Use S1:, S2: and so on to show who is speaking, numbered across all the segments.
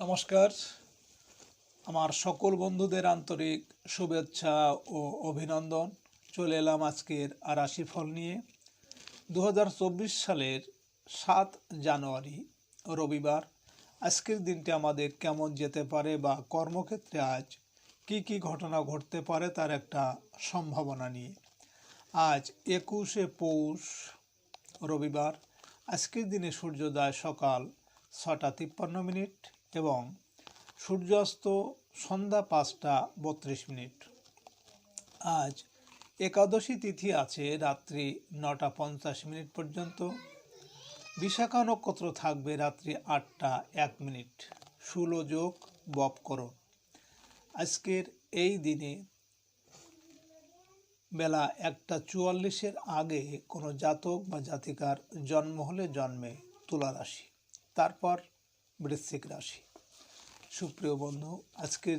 S1: নমস্কার। আমার সকল বন্ধুদের আন্তরিক শুভেচ্ছা ও অভিনন্দন। চলে এলাম আজকের রাশি ফল নিয়ে। দু হাজার চব্বিশ সালের সাত জানুয়ারি, রবিবার। আজকের দিনটি আমাদের কেমন যেতে পারে বা কর্মক্ষেত্রে আজ কি কি ঘটনা ঘটতে পারে তার একটা সম্ভাবনা নিয়ে। আজ একুশে পৌষ, রবিবার। আজকের দিনে সূর্যোদয় সকাল ছটা তিপ্পান্ন মিনিট। এবং সূর্যাস্ত সন্ধ্যা পাঁচটা বত্রিশ মিনিট। আজ একাদশী তিথি আছে রাত্রি নটা পঞ্চাশ মিনিট পর্যন্ত। বিশাখা নক্ষত্র থাকবে রাত্রি আটটা এক মিনিট। সুলোযোগ বপ করো। আজকের এই দিনে বেলা একটা চুয়াল্লিশের আগে কোনো জাতক বা জাতিকার জন্ম হলে জন্মে তুলা রাশি। তারপর বৃশ্চিক রাশি। সুপ্রিয় বন্ধু, আজকের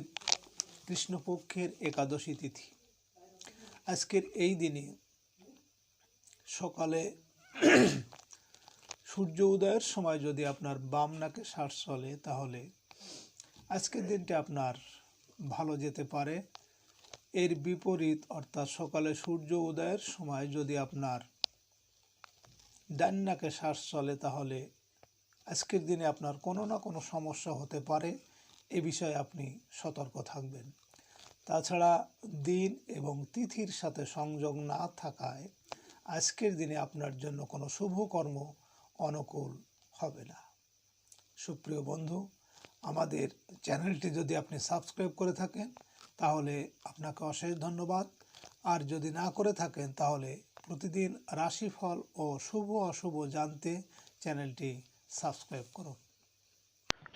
S1: কৃষ্ণপক্ষের একাদশী তিথি। আজকের এই দিনে সকালে সূর্য উদয়ের সময় যদি আপনার বাম নাকে শ্বাস চলে, তাহলে আজকের দিনটি আপনার ভালো যেতে পারে। এর বিপরীত, অর্থাৎ সকালে সূর্য উদয়ের সময় যদি আপনার ডান নাকে শ্বাস চলে, তাহলে আজকের দিনে আপনার কোনো না কোনো সমস্যা হতে পারে, এ বিষয়ে আপনি সতর্ক থাকবেন। তাছাড়া দিন এবং তিথির সাথে সংযোগ না থাকায় আজকের দিনে আপনার জন্য কোনো শুভ কর্ম অনুকূল হবে না। সুপ্রিয় বন্ধু, আমাদের চ্যানেলটি যদি আপনি সাবস্ক্রাইব করে থাকেন, তাহলে আপনাকে অশেষ ধন্যবাদ। আর যদি না করে থাকেন, তাহলে প্রতিদিন রাশিফল ও শুভ অশুভ জানতে চ্যানেলটি সাবস্ক্রাইব করুন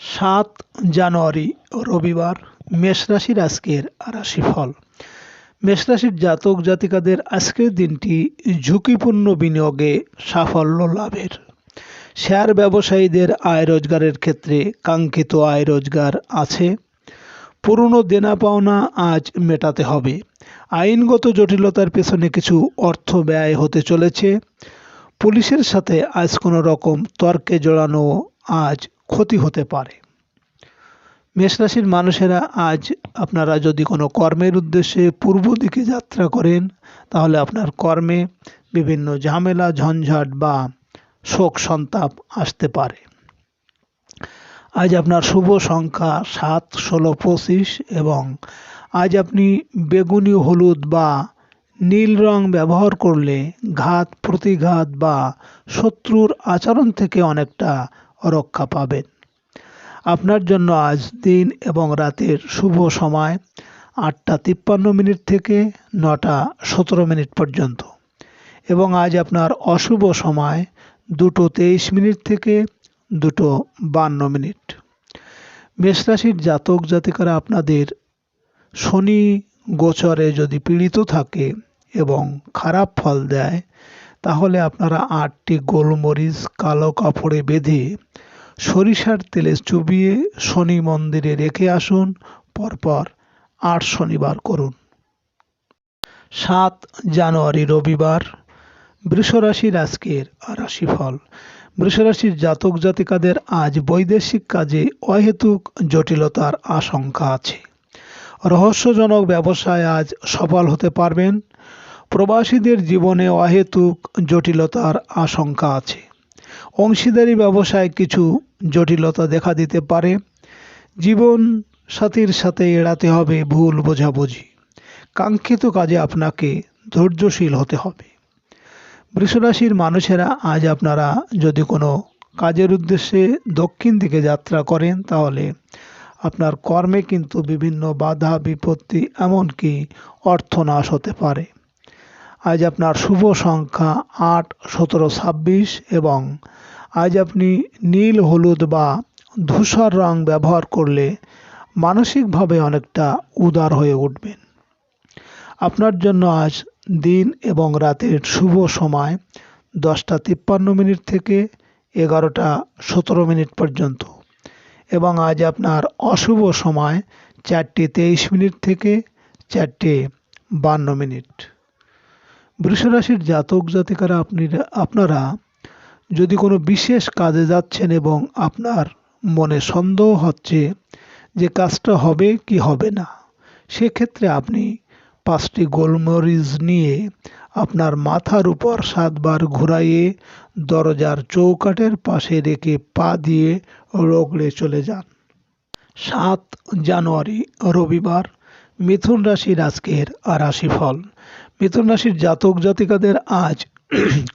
S1: সাত জানুয়ারি, রবিবার, মেষ রাশির আজকের রাশিফল। মেষ রাশির জাতক জাতিকাদের আজকের দিনটি ঝুঁকিপূর্ণ বিনিয়োগে সাফল্য লাভের। শেয়ার ব্যবসায়ীদের আয় রোজগারের ক্ষেত্রে কাঙ্ক্ষিত আয় রোজগার আছে। পুরনো দেনা পাওনা আজ মেটাতে হবে। আইনগত জটিলতার পেছনে কিছু অর্থ ব্যয় হতে চলেছে। পুলিশের সাথে আজ কোনো রকম তর্কে জড়ানো আজ ক্ষতি হতে পারে। মেষরাশির মানুষেরা আজ আপনারা যদি কোনো কর্মের উদ্দেশ্যে পূর্ব দিকে যাত্রা করেন, তাহলে আপনার কর্মে বিভিন্ন ঝামেলা, ঝঞ্ঝাট বা শোক সন্তাপ আসতে পারে। আজ আপনার শুভ সংখ্যা সাত, ষোলো, পঁচিশ এবং আজ আপনি বেগুনি, হলুদ বা নীল রং ব্যবহার করলে ঘাত, প্রতিঘাত বা শত্রুর আচরণ থেকে অনেকটা রক্ষা পাবেন। আপনার জন্য আজ দিন এবং রাতের শুভ সময় আটটা তিপ্পান্ন মিনিট থেকে নটা সতেরো মিনিট পর্যন্ত। এবং আজ আপনার অশুভ সময় দুটো তেইশ মিনিট থেকে দুটো বান্ন মিনিট। মেষরাশির জাতক জাতিকারা আপনাদের শনি গোচরে যদি পীড়িত থাকে এবং খারাপ ফল দেয়, তাহলে আপনারা আটটি গোলমরিচ কালো কাপড়ে বেঁধে সরিষার তেলে চুবিয়ে শনি মন্দিরে রেখে আসুন। পরপর আট শনিবার করুন। সাত জানুয়ারি, রবিবার। বৃষরাশির আজকের রাশিফল। বৃষরাশির জাতক জাতিকাদের আজ বৈদেশিক কাজে অহেতুক জটিলতার আশঙ্কা আছে। রহস্যজনক ব্যবসায় আজ সফল হতে পারবেন। প্রবাসীদের জীবনে অহেতুক জটিলতার আশঙ্কা আছে। অংশীদারি ব্যবসায় কিছু জটিলতা দেখা দিতে পারে। জীবন সাথীর সাথে এড়াতে হবে ভুল বোঝাবুঝি। কাঙ্ক্ষিত কাজে আপনাকে ধৈর্যশীল হতে হবে। বৃষরাশির মানুষেরা আজ আপনারা যদি কোনো কাজের উদ্দেশ্যে দক্ষিণ দিকে যাত্রা করেন, তাহলে আপনার কর্মে কিন্তু বিভিন্ন বাধা, বিপত্তি, এমনকি অর্থনাশ হতে পারে। আজ আপনার শুভ সংখ্যা আট, সতেরো, ছাব্বিশ এবং আজ আপনি নীল, হলুদ বা ধূসর রং ব্যবহার করলে মানসিকভাবে অনেকটা উদার হয়ে উঠবেন। আপনার জন্য আজ দিন এবং রাতের শুভ সময় দশটা তিপ্পান্ন মিনিট থেকে এগারোটা সতেরো মিনিট পর্যন্ত এবং আজ আপনার অশুভ সময় চারটে তেইশ মিনিট থেকে চারটে বান্ন মিনিট। বৃষরাশির জাতক জাতিকারা আপনি, আপনারা যদি কোনো বিশেষ কাজে যাচ্ছেন এবং আপনার মনে সন্দেহ হচ্ছে যে কাজটা হবে কি হবে না, সেক্ষেত্রে আপনি পাঁচটি গোলমরিচ নিয়ে আপনার মাথার উপর সাতবার ঘুরাইয়ে দরজার চৌকাঠের পাশে রেখে পা দিয়ে রগড়ে চলে যান। সাত জানুয়ারি রবিবার, মিথুন রাশির আজকের রাশিফল। মিথুন রাশির জাতক জাতিকাদের আজ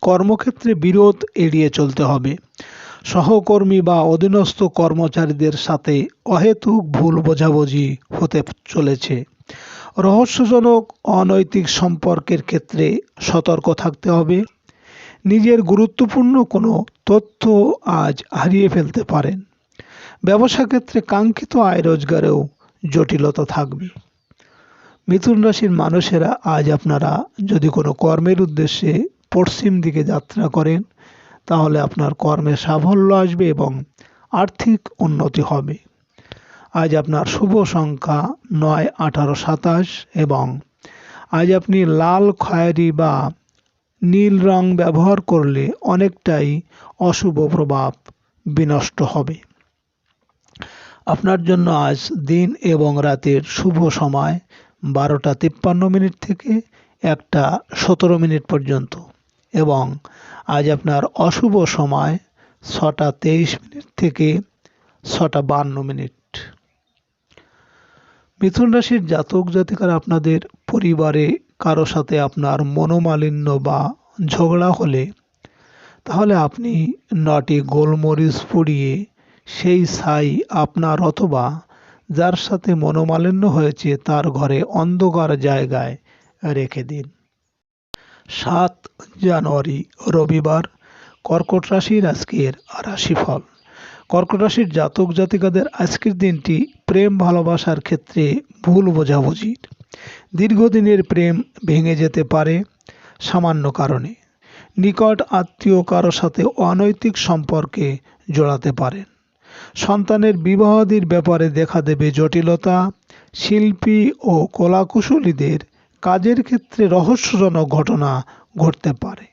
S1: কর্মক্ষেত্রে বিরোধ এড়িয়ে চলতে হবে। সহকর্মী বা অধীনস্থ কর্মচারীদের সাথে অহেতুক ভুল বোঝাবুঝি হতে চলেছে। রহস্যজনক অনৈতিক সম্পর্কের ক্ষেত্রে সতর্ক থাকতে হবে। নিজের গুরুত্বপূর্ণ কোনো তথ্য আজ হারিয়ে ফেলতে পারেন। ব্যবসা ক্ষেত্রে কাঙ্ক্ষিত আয় রোজগারেও জটিলতা থাকবে। মিথুন রাশির মানুষেরা আজ আপনারা যদি কোনো কর্মের উদ্দেশ্যে পশ্চিম দিকে যাত্রা করেন, তাহলে আপনার কর্মে সাফল্য আসবে এবং আর্থিক উন্নতি হবে। আজ আপনার শুভ সংখ্যা নয়, আঠারো, সাতাশ এবং আজ আপনি লাল খয়েরি বা নীল রং ব্যবহার করলে অনেকটাই অশুভ প্রভাব বিনষ্ট হবে। আপনার জন্য আজ দিন এবং রাতের শুভ সময়। বারোটা তিপ্পান্ন মিনিট থেকে একটা সতেরো মিনিট পর্যন্ত। এবং আজ আপনার অশুভ সময় ছটা তেইশ মিনিট থেকে ছটা বান্ন মিনিট। মিথুন রাশির জাতক জাতিকার আপনাদের পরিবারে কারও সাথে আপনার মনোমালিন্য বা ঝগড়া হলে তাহলে আপনি নটি গোলমরিচ পুড়িয়ে সেই ছাই আপনার অথবা যার সাথে মনোমালিন্য হয়েছে, তার ঘরে অন্ধকার জায়গায় রেখে দিন। সাত জানুয়ারি, রবিবার, কর্কট রাশির আজকের রাশিফল। কর্কট রাশির জাতক জাতিকাদের আজকের দিনটি প্রেম ভালোবাসার ক্ষেত্রে ভুল বোঝাবুঝির। দীর্ঘদিনের প্রেম ভেঙে যেতে পারে সামান্য কারণে। নিকট আত্মীয় কারও সাথে অনৈতিক সম্পর্কে জড়াতে পারেন। সন্তানের বিবাহাদির ব্যাপারে দেখা দেবে জটিলতা, শিল্পী ও কলাকুশলীদের কাজের ক্ষেত্রে রহস্যজনক ঘটনা ঘটতে পারে।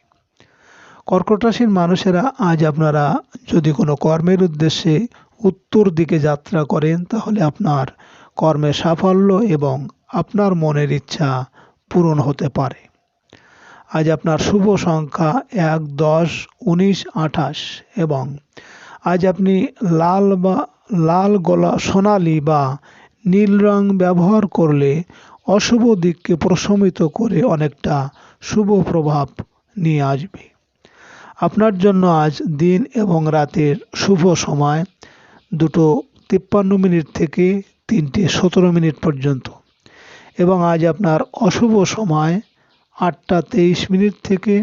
S1: কর্কট রাশির মানুষেরা আজ আপনারা যদি কোনো কর্মের উদ্দেশ্যে উত্তর দিকে যাত্রা করেন, তাহলে আপনার কর্মে সাফল্য এবং আপনার মনের ইচ্ছা পূরণ হতে পারে। আজ আপনার শুভ সংখ্যা এক, দশ, উনিশ, আঠাশ এবং আজ আপনি লাল বা লাল গলা সোনালি বা নীল রং ব্যবহার করলে অশুভ দিককে প্রশমিত করে অনেকটা শুভ প্রভাব নিয়ে আসবে। আপনার জন্য আজ দিন এবং রাতের শুভ সময় দুটো তিপ্পান্ন মিনিট থেকে তিনটে সতেরো মিনিট পর্যন্ত এবং আজ আপনার অশুভ সময় আটটা তেইশ মিনিট থেকে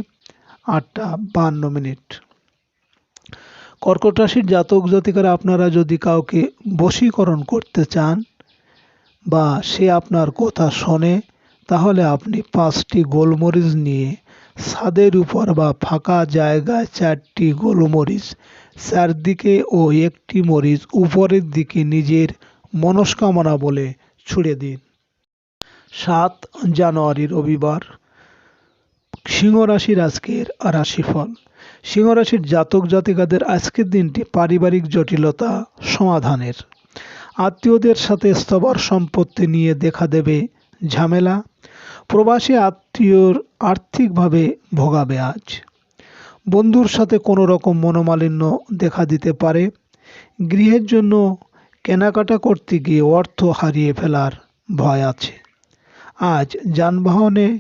S1: আটটা বান্ন মিনিট। কর্কট রাশির জাতক জাতিকারা আপনারা যদি কাউকে বশীকরণ করতে চান বা সে আপনার কথা শোনে, তাহলে আপনি পাঁচটি গোলমরিচ নিয়ে ছাদের উপর বা ফাঁকা জায়গায় চারটি গোলমরিচ, চারদিকে ও একটি মরিচ উপরের দিকে নিজের মনস্কামনা বলে ছুড়ে দিন। সাত জানুয়ারি রবিবার সিংহ রাশির আজকের রাশিফল। সিংহ রাশির জাতক জাতিকাদের আজকের দিনটি পারিবারিক জটিলতা সমাধানের। আত্মীয়দের সাথে স্তবর সম্পত্তি নিয়ে দেখা দেবে ঝামেলা। প্রবাসী আত্মীয়র আর্থিকভাবে ভোগাবে আজ। বন্ধুর সাথে কোনো রকম মনোমালিন্য দেখা দিতে পারে। গৃহের জন্য কেনাকাটা করতে গিয়ে অর্থ হারিয়ে ফেলার ভয় আছে। আজ যানবাহনে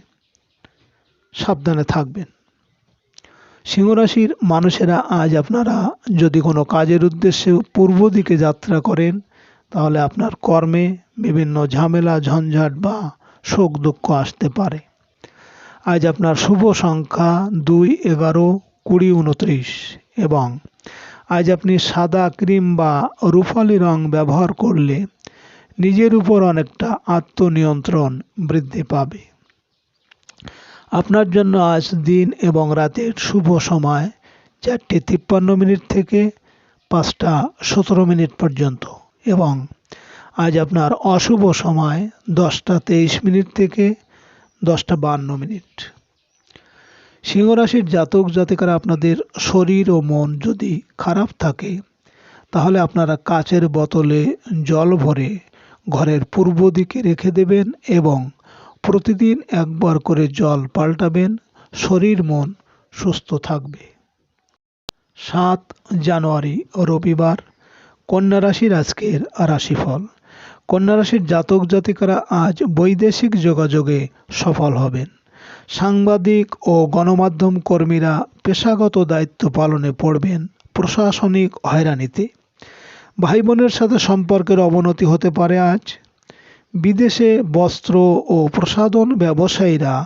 S1: সাবধানে থাকবেন। সিংহরাশির মানুষেরা আজ আপনারা যদি কোনো কাজের উদ্দেশ্যে পূর্ব দিকে যাত্রা করেন, তাহলে আপনার কর্মে বিভিন্ন ঝামেলা, ঝঞ্ঝাট বা শোক দুঃখ আসতে পারে। আজ আপনার শুভ সংখ্যা দুই, এগারো, কুড়ি, উনত্রিশ এবং আজ আপনি সাদা ক্রিম বা রুফালি রং ব্যবহার করলে নিজের উপর অনেকটা আত্মনিয়ন্ত্রণ বৃদ্ধি পাবে। আপনার জন্য আজ দিন এবং রাতের শুভ সময় চারটে তিপ্পান্ন মিনিট থেকে পাঁচটা সতেরো মিনিট পর্যন্ত এবং আজ আপনার অশুভ সময় দশটা তেইশ মিনিট থেকে দশটা বান্ন মিনিট। সিংহরাশির জাতক জাতিকারা আপনাদের শরীর ও মন যদি খারাপ থাকে, তাহলে আপনারা কাচের বোতলে জল ভরে ঘরের পূর্ব দিকে রেখে দেবেন এবং প্রতিদিন একবার করে জল পাল্টাবেন, শরীর মন সুস্থ থাকবে। সাত জানুয়ারি, রবিবার, কন্যা রাশির আজকের রাশিফল। কন্যা রাশির জাতক জাতিকারা আজ বৈদেশিক যোগাযোগে সফল হবেন। সাংবাদিক ও গণমাধ্যম কর্মীরা পেশাগত দায়িত্ব পালনে পড়বেন প্রশাসনিক হয়রানিতে। ভাই বোনের সাথে সম্পর্কের অবনতি হতে পারে আজ। বিদেশে বস্ত্র ও প্রসাধন ব্যবসায়ীরা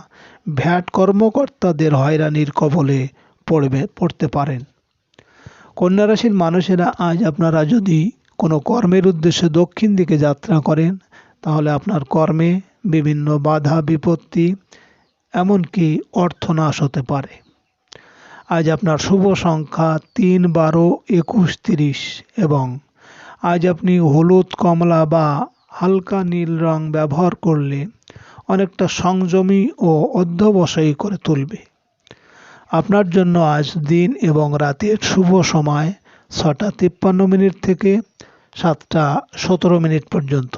S1: ভ্যাট কর্মকর্তাদের হয়রানির কবলে পড়বে, পড়তে পারেন। কন্যা রাশির মানুষেরা আজ আপনারা যদি কোনো কর্মের উদ্দেশ্যে দক্ষিণ দিকে যাত্রা করেন, তাহলে আপনার কর্মে বিভিন্ন বাধা, বিপত্তি, এমনকি অর্থনাশ হতে পারে। আজ আপনার শুভ সংখ্যা তিন, বারো, একুশ, তিরিশ এবং আজ আপনি হলুদ, কমলা বা হালকা নীল রং ব্যবহার করলে অনেকটা সংযমী ও অধ্যবসায়ী করে তুলবে। আপনার জন্য আজ দিন এবং রাতের শুভ সময় ছটা তিপ্পান্ন মিনিট থেকে সাতটা সতেরো মিনিট পর্যন্ত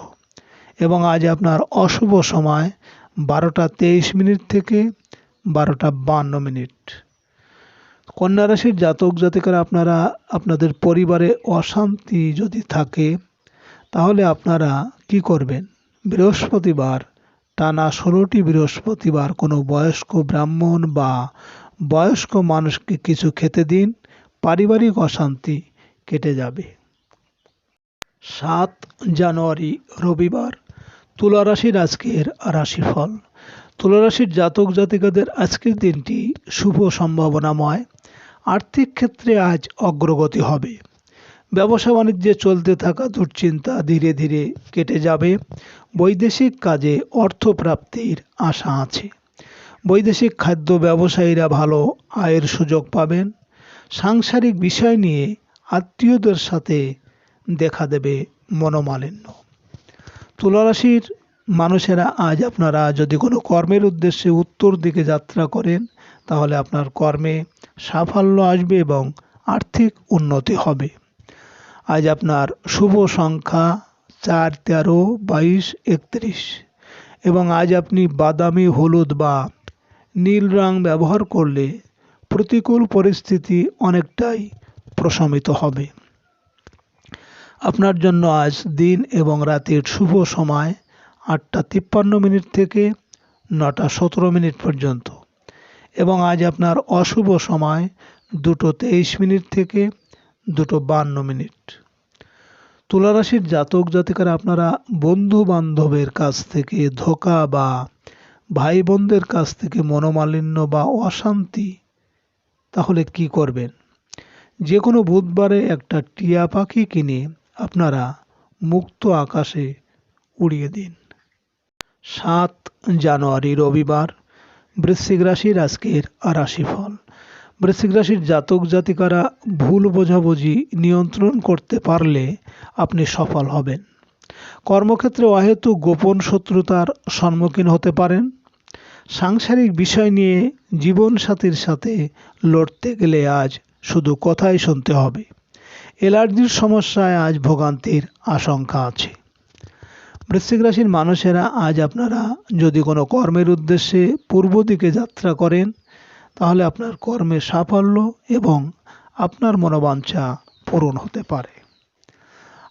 S1: এবং আজ আপনার অশুভ সময় বারোটা তেইশ মিনিট থেকে বারোটা বান্ন মিনিট। কন্যা রাশির জাতক জাতিকারা আপনারা, আপনাদের পরিবারে অশান্তি যদি থাকে, তাহলে আপনারা কি করবেন? বৃহস্পতিবার, টানা ষোলোটি বৃহস্পতিবার কোনো বয়স্ক ব্রাহ্মণ বা বয়স্ক মানুষকে কিছু খেতে দিন, পারিবারিক অশান্তি কেটে যাবে। সাত জানুয়ারি, রবিবার তুলা রাশির আজকের রাশিফল। তুলা রাশির জাতক জাতিকাদের আজকের দিনটি শুভ সম্ভাবনাময়। আর্থিক ক্ষেত্রে আজ অগ্রগতি হবে। ব্যবসা বাণিজ্যে চলতে থাকা দুশ্চিন্তা ধীরে ধীরে কেটে যাবে। বৈদেশিক কাজে অর্থপ্রাপ্তির আশা আছে। বৈদেশিক খাদ্য ব্যবসায়ীরা ভালো আয়ের সুযোগ পাবেন। সাংসারিক বিষয় নিয়ে আত্মীয়দের সাথে দেখা দেবে মনোমালিন্য। তুলারাশির মানুষেরা আজ আপনারা যদি কোনো কর্মের উদ্দেশ্যে উত্তর দিকে যাত্রা করেন, তাহলে আপনার কর্মে সাফল্য আসবে এবং আর্থিক উন্নতি হবে। আজ আপনার শুভ সংখ্যা চার, তেরো, বাইশ, একত্রিশ। এবং আজ আপনি বাদামি, হলুদ বা নীল রং ব্যবহার করলে প্রতিকূল পরিস্থিতি অনেকটাই প্রশমিত হবে। আপনার জন্য আজ দিন এবং রাতের শুভ সময় আটটা তিপ্পান্ন মিনিট থেকে নটা সতেরো মিনিট পর্যন্ত। এবং আজ আপনার অশুভ সময় দুটো তেইশ মিনিট থেকে দুটো বান্ন মিনিট। তুলারাশির জাতক জাতিকারা আপনারা বন্ধু বান্ধবের কাছ থেকে ধোকা বা ভাই বোনদের কাছ থেকে মনোমালিন্য বা অশান্তি, তাহলে কি করবেন? যে কোনো বুধবারে একটা টিয়া পাখি কিনে আপনারা মুক্ত আকাশে উড়িয়ে দিন। সাত জানুয়ারি রবিবার, বৃশ্চিক রাশির আজকের রাশিফল বৃশ্চিক রাশির জাতক জাতিকারা ভুল বোঝাবুঝি নিয়ন্ত্রণ করতে পারলে আপনি সফল হবেন। কর্মক্ষেত্রে অহেতু গোপন শত্রুতার সম্মুখীন হতে পারেন। সাংসারিক বিষয় নিয়ে জীবনসাথীর সাথে লড়তে গেলে আজ শুধু কথাই শুনতে হবে। অ্যালার্জির সমস্যায় আজ ভোগান্তির আশঙ্কা আছে। বৃশ্চিক রাশির মানুষেরা আজ আপনারা যদি কোনো কর্মের উদ্দেশ্যে পূর্ব দিকে যাত্রা করেন তাহলে আপনার কর্মে সাফল্য এবং আপনার মনোবাঞ্ছা পূরণ হতে পারে।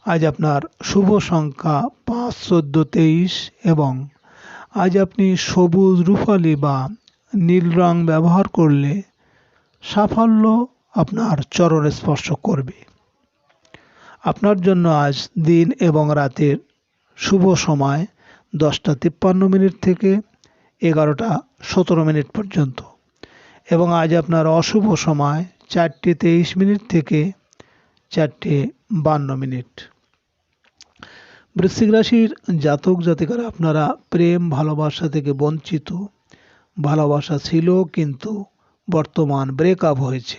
S1: আজ আপনার শুভ সংখ্যা পাঁচ, চোদ্দ, তেইশ এবং আজ আপনি সবুজ রুফালি বা নীল রং ব্যবহার করলে সাফল্য আপনার চরণ স্পর্শ করবে। আপনার জন্য আজ দিন এবং রাতের শুভ সময় দশটা তিপ্পান্ন মিনিট থেকে এগারোটা সতেরো মিনিট পর্যন্ত। এবং আজ আপনার অশুভ সময়, চারটে তেইশ মিনিট থেকে চারটে বান্ন মিনিট। বৃশ্চিক রাশির জাতক জাতিকারা, আপনারা প্রেম, ভালোবাসা থেকে বঞ্চিত। ভালোবাসা ছিল কিন্তু বর্তমান ব্রেকআপ হয়েছে।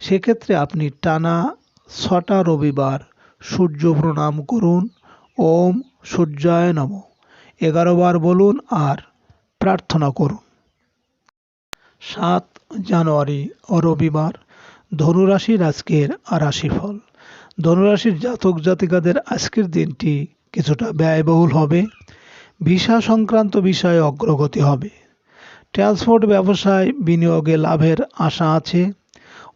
S1: সেক্ষেত্রে আপনি টানা ছটা রবিবার সূর্য প্রণাম করুন। ওম সূর্যায় নম। এগারো বার বলুন আর প্রার্থনা করুন। সাত জানুয়ারি রবিবার ধনুরাশির আজকের রাশিফল। ধনুরাশির জাতক জাতিকাদের আজকের দিনটি কিছুটা ব্যয়বহুল হবে। ভিসা সংক্রান্ত বিষয়ে অগ্রগতি হবে। ট্রান্সপোর্ট ব্যবসায় বিনিয়োগে লাভের আশা আছে।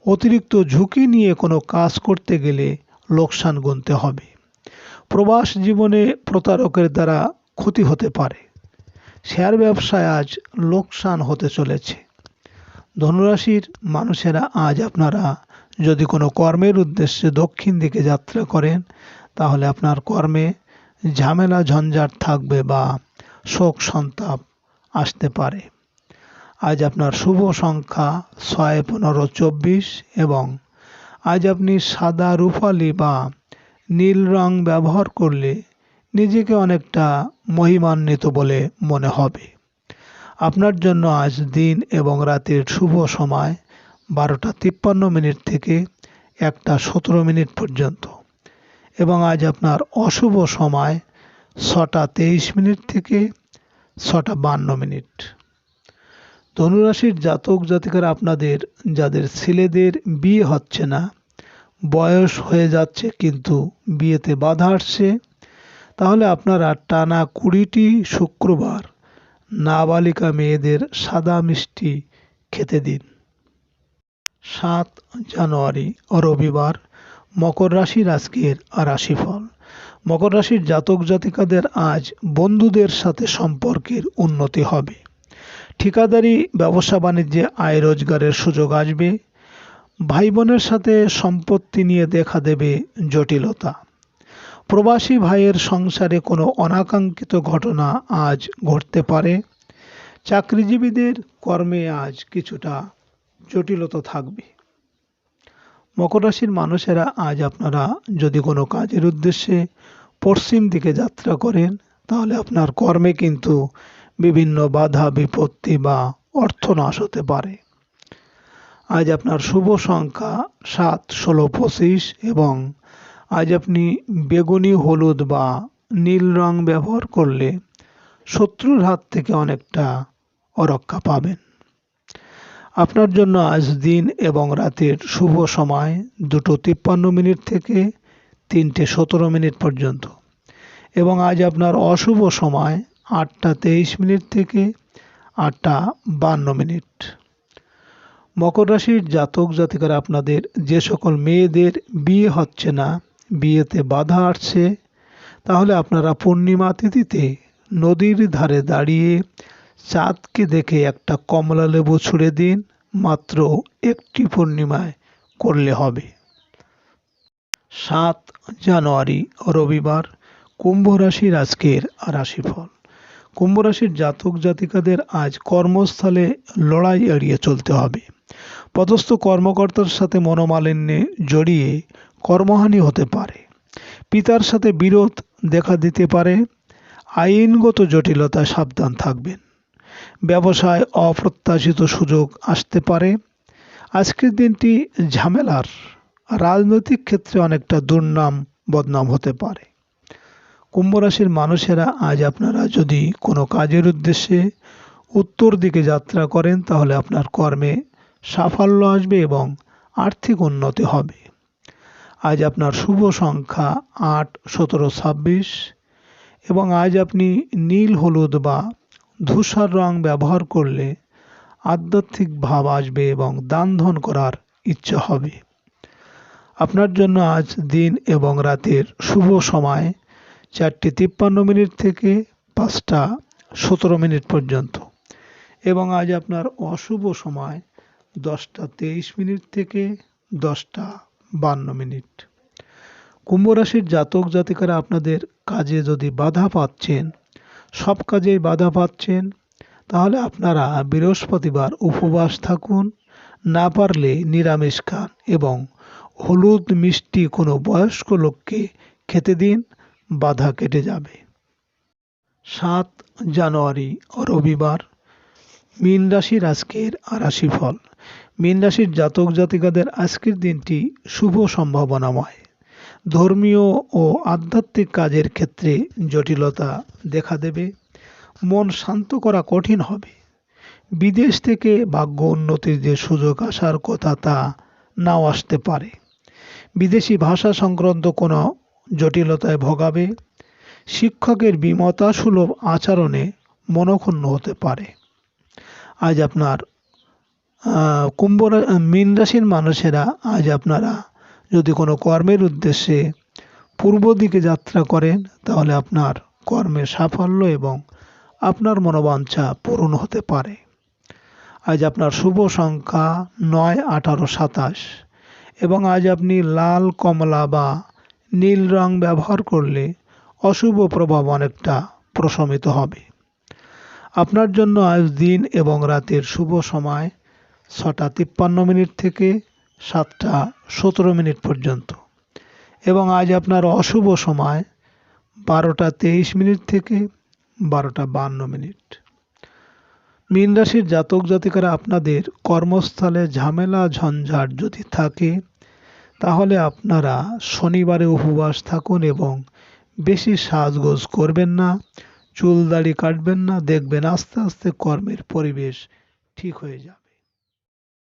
S1: অতিরিক্ত ঝুঁকি নিয়ে কোনো কাজ করতে গেলে লোকসান গুনতে হবে। প্রবাস জীবনে প্রতারকের দ্বারা ক্ষতি হতে পারে। শেয়ার ব্যবসায় আজ লোকসান হতে চলেছে। ধনুরাশির মানুষেরা আজ আপনারা যদি কোনো কর্মের উদ্দেশ্যে দক্ষিণ দিকে যাত্রা করেন, তাহলে আপনার কর্মে ঝামেলা, ঝঞ্ঝাট থাকবে বা শোক, সন্তাপ আসতে পারে। আজ আপনার শুভ সংখ্যা ছয়, পনেরো, চব্বিশ এবং আজ আপনি সাদা রূপালি বা নীল রং ব্যবহার করলে নিজেকে অনেকটা মহিমান্বিত বলে মনে হবে। আপনার জন্য আজ দিন এবং রাতের শুভ সময় বারোটা তিপ্পান্ন মিনিট থেকে একটা সতেরো মিনিট পর্যন্ত। এবং আজ আপনার অশুভ সময় ছটা তেইশ মিনিট থেকে ছটা বান্ন মিনিট। ধনুরাশির জাতক জাতিকারা আপনাদের, যাদের ছেলেদের বিয়ে হচ্ছে না, বয়স হয়ে যাচ্ছে কিন্তু বিয়েতে বাধা আসছে, তাহলে আপনারা টানা কুড়িটি শুক্রবার নাবালিকা মেয়েদের সাদা মিষ্টি খেতে দিন। সাত জানুয়ারি রবিবার, মকর রাশির আজকের রাশিফল। মকর রাশির জাতক জাতিকাদের আজ বন্ধুদের সাথে সম্পর্কের উন্নতি হবে। ঠিকাদারি, ব্যবসা বাণিজ্যে আয় রোজগারের সুযোগ আসবে। ভাই বোনের সাথে সম্পত্তি নিয়ে দেখা দেবে জটিলতা। প্রবাসী ভাইয়ের সংসারে কোনো অনাকাঙ্ক্ষিত ঘটনা আজ ঘটতে পারে? চাকরিজীবীদের কর্মে আজ কিছুটা জটিলতা থাকবে। মকর রাশির মানুষেরা আজ আপনারা যদি কোনো কাজের উদ্দেশ্যে পশ্চিম দিকে যাত্রা করেন, তাহলে আপনার কর্মে কিন্তু বিভিন্ন বাধা, বিপত্তি বা অর্থনাশ হতে পারে। আজ আপনার শুভ সংখ্যা সাত, ষোলো, পঁচিশ এবং আজ আপনি বেগুনি, হলুদ বা নীল রং ব্যবহার করলে শত্রুর হাত থেকে অনেকটা অরক্ষা পাবেন। আপনার জন্য আজ দিন এবং রাতের শুভ সময় দুটো তিপ্পান্ন মিনিট থেকে তিনটে সতেরো মিনিট পর্যন্ত। এবং আজ আপনার অশুভ সময় আটটা তেইশ মিনিট থেকে আটটা বান্ন মিনিট। মকর রাশির জাতক জাতিকারা আপনাদের যে সকল মেয়েদের বিয়ে হচ্ছে না বিয়েতে বাধা আসছে, তাহলে আপনারা পূর্ণিমা তিথিতে নদীর ধারে দাঁড়িয়ে চাঁদকে দেখে একটা কমলা লেবু ছুঁড়ে দিন, মাত্র একটি পূর্ণিমায় করলে হবে। সাত জানুয়ারি, রবিবার, কুম্ভ রাশির আজকের রাশিফল। কুম্ভ রাশির জাতক জাতিকাদের আজ কর্মস্থলে লড়াই এড়িয়ে চলতে হবে। পদস্থ কর্মকর্তার সাথে মনোমালিন্যে জড়িয়ে কর্মহানি হতে পারে। পিতার সাথে বিরোধ দেখা দিতে পারে। আইনগত জটিলতা সাবধান থাকবেন। ব্যবসায় অপ্রত্যাশিত সুযোগ আসতে পারে। আজকের দিনটি ঝামেলার রাজনৈতিক ক্ষেত্রে অনেকটা দুর্নাম, বদনাম হতে পারে। কুম্ভ রাশির মানুষেরা আজ আপনারা যদি কোনো কাজের উদ্দেশ্যে উত্তর দিকে যাত্রা করেন, তাহলে আপনার কর্মে সাফল্য আসবে এবং আর্থিক উন্নতি হবে। আজ আপনার শুভ সংখ্যা আট, সতেরো, ছাব্বিশ এবং আজ আপনি নীল, হলুদ বা ধূসর রং ব্যবহার করলে আধ্যাত্মিক ভাব আসবে এবং দান ধন করার ইচ্ছা হবে। আপনার জন্য আজ দিন এবং রাতের শুভ সময় চারটে তিপ্পান্ন মিনিট থেকে পাঁচটা সতেরো মিনিট পর্যন্ত এবং আজ আপনার অশুভ সময় দশটা তেইশ মিনিট থেকে দশটা বান্ন মিনিট। কুম্ভ রাশির জাতক জাতিকারা আপনাদের কাজে যদি বাধা পাচ্ছেন, সব কাজেই বাধা পাচ্ছেন, তাহলে আপনারা বৃহস্পতিবার উপবাস থাকুন, না পারলে নিরামিষ খান এবং হলুদ মিষ্টি কোনো বয়স্ক লোককে খেতে দিন, বাধা কেটে যাবে। সাত জানুয়ারি, রবিবার, মীন রাশির আজকের রাশিফল মীন রাশির জাতক জাতিকাদের আজকের দিনটি শুভ সম্ভাবনাময়। ধর্মীয় ও আধ্যাত্মিক কাজের ক্ষেত্রে জটিলতা দেখা দেবে। মন শান্ত করা কঠিন হবে। বিদেশ থেকে ভাগ্য উন্নতির যে সুযোগ আসার কথা তা নাও আসতে পারে। বিদেশি ভাষা সংক্রান্ত কোনো জটিলতায় ভোগাবে। শিক্ষকের বিমতা সুলভ আচরণে মনক্ষুণ্ণ হতে পারে। আজ আপনার কুম্ভ মীন রাশির মানুষেরা, আজ আপনারা যদি কোনো কর্মের উদ্দেশ্যে পূর্ব দিকে যাত্রা করেন, তাহলে আপনার কর্মের সাফল্য এবং আপনার মনোবাঞ্ছা পূরণ হতে পারে। আজ আপনার শুভ সংখ্যা নয়, আঠারো, সাতাশ এবং আজ আপনি লাল, কমলা বা নীল রং ব্যবহার করলে অশুভ প্রভাব অনেকটা প্রশমিত হবে। আপনার জন্য আজ দিন এবং রাতের শুভ সময় ছটা তিপ্পান্ন মিনিট থেকে সাতটা সতেরো মিনিট পর্যন্ত। এবং আজ আপনার অশুভ সময় বারোটা তেইশ মিনিট থেকে বারোটা বান্ন মিনিট। মীন রাশির জাতক জাতিকারা আপনাদের কর্মস্থলে ঝামেলা ঝঞ্ঝাট যদি থাকে, তাহলে আপনারা শনিবারে উপবাস থাকুন এবং বেশি সাজগোজ করবেন না, চুল দাড়ি কাটবেন না, দেখবেন আস্তে আস্তে কর্মের পরিবেশ ঠিক হয়ে যাবে।